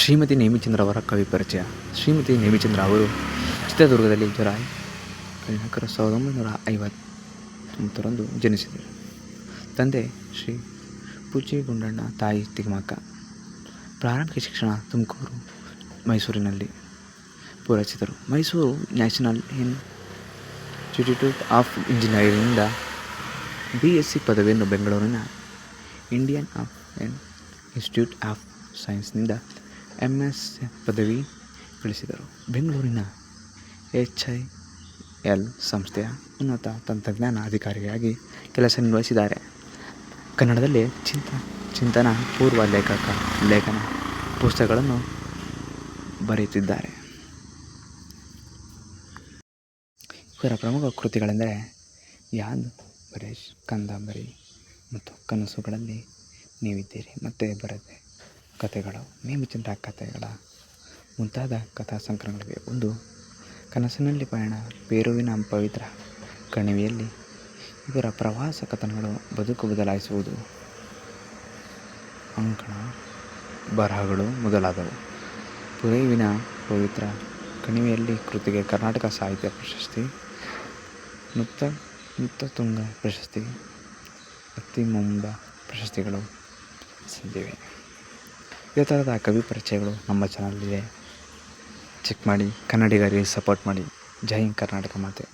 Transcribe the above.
ಶ್ರೀಮತಿ ನೇಮಿಚಂದ್ರ ಅವರ ಕವಿ ಪರಿಚಯ. ಶ್ರೀಮತಿ ನೇಮಿಚಂದ್ರ ಅವರು ಚಿತ್ರದುರ್ಗದಲ್ಲಿ ಜುಲೈ ಹದಿನಾಲ್ಕರ ಸಾವಿರದ ಒಂಬೈನೂರ ಐವತ್ತೊಂಬತ್ತರಂದು ಜನಿಸಿದರು. ತಂದೆ ಶ್ರೀ ಪೂಜೆ ಗುಂಡಣ್ಣ ತಾಯಿ ತಿಮ್ಮಕ್ಕ. ಪ್ರಾರಂಭಿಕ ಶಿಕ್ಷಣ ತುಮಕೂರು, ಮೈಸೂರಿನಲ್ಲಿ ಪೂರೈಸಿದರು. ಮೈಸೂರು ನ್ಯಾಷನಲ್ ಇನ್ಸ್ಟಿಟ್ಯೂಟ್ ಆಫ್ ಇಂಜಿನಿಯರಿಂಗ್ನಿಂದ ಬಿ ಎಸ್ ಸಿ ಪದವಿಯನ್ನು ಬೆಂಗಳೂರಿನ ಇಂಡಿಯನ್ ಆಫ್ ಇನ್ಸ್ಟಿಟ್ಯೂಟ್ ಆಫ್ ಸೈನ್ಸ್ನಿಂದ ಎಂ ಎಸ್ ಪದವಿ ಗಳಿಸಿದರು. ಬೆಂಗಳೂರಿನ ಎಚ್ ಐ ಎಲ್ ಸಂಸ್ಥೆಯ ಉನ್ನತ ತಂತ್ರಜ್ಞಾನ ಅಧಿಕಾರಿಯಾಗಿ ಕೆಲಸ ನಿರ್ವಹಿಸಿದ್ದಾರೆ. ಕನ್ನಡದಲ್ಲಿ ಚಿಂತ, ಚಿಂತನ ಪೂರ್ವ ಲೇಖಕ, ಲೇಖನ ಪುಸ್ತಕಗಳನ್ನು ಬರೆಯುತ್ತಿದ್ದಾರೆ. ಇವರ ಪ್ರಮುಖ ಕೃತಿಗಳೆಂದರೆ ಯಾದ್, ಪರೇಶ್, ಕಂದಾಂಬರಿ ಮತ್ತು ಕನಸುಗಳಲ್ಲಿ ನೀವಿದ್ದೀರಿ. ಮತ್ತೆ ಬರದೆ. ಕಥೆಗಳು ನೇಮಿಚಂದ್ರ ಕಥೆಗಳ, ಮುಂತಾದ ಕಥಾ ಸಂಕಲನಗಳಿವೆ ಒಂದು ಕನಸಿನಲ್ಲಿ ಪಯಣ, ಪೇರುವಿನ ಪವಿತ್ರ ಕಣಿವೆಯಲ್ಲಿ ಇವರ ಪ್ರವಾಸ ಕಥನಗಳು ಬದುಕು ಬದಲಾಯಿಸುವುದು. ಅಂಕಣ, ಬರಹಗಳು ಮೊದಲಾದವು. ಪುರೇವಿನ ಪವಿತ್ರ ಕಣಿವೆಯಲ್ಲಿ ಕೃತಿಗೆ ಕರ್ನಾಟಕ ಸಾಹಿತ್ಯ ಪ್ರಶಸ್ತಿ ನೃತ ನುತ್ತ ತುಂಗ ಪ್ರಶಸ್ತಿ ಅತಿ ಮುಂಬ ಪ್ರಶಸ್ತಿಗಳು ಸಂದಿವೆ ಇದೇ ಥರದ ಕವಿ ಪರಿಚಯಗಳು ನಮ್ಮ ಚಾನಲಲ್ಲಿದೆ ಚೆಕ್ ಮಾಡಿ, ಕನ್ನಡಿಗರಿಗೆ ಸಪೋರ್ಟ್ ಮಾಡಿ. ಜೈ ಹಿಂದ್, ಕರ್ನಾಟಕ ಮಾತೆ.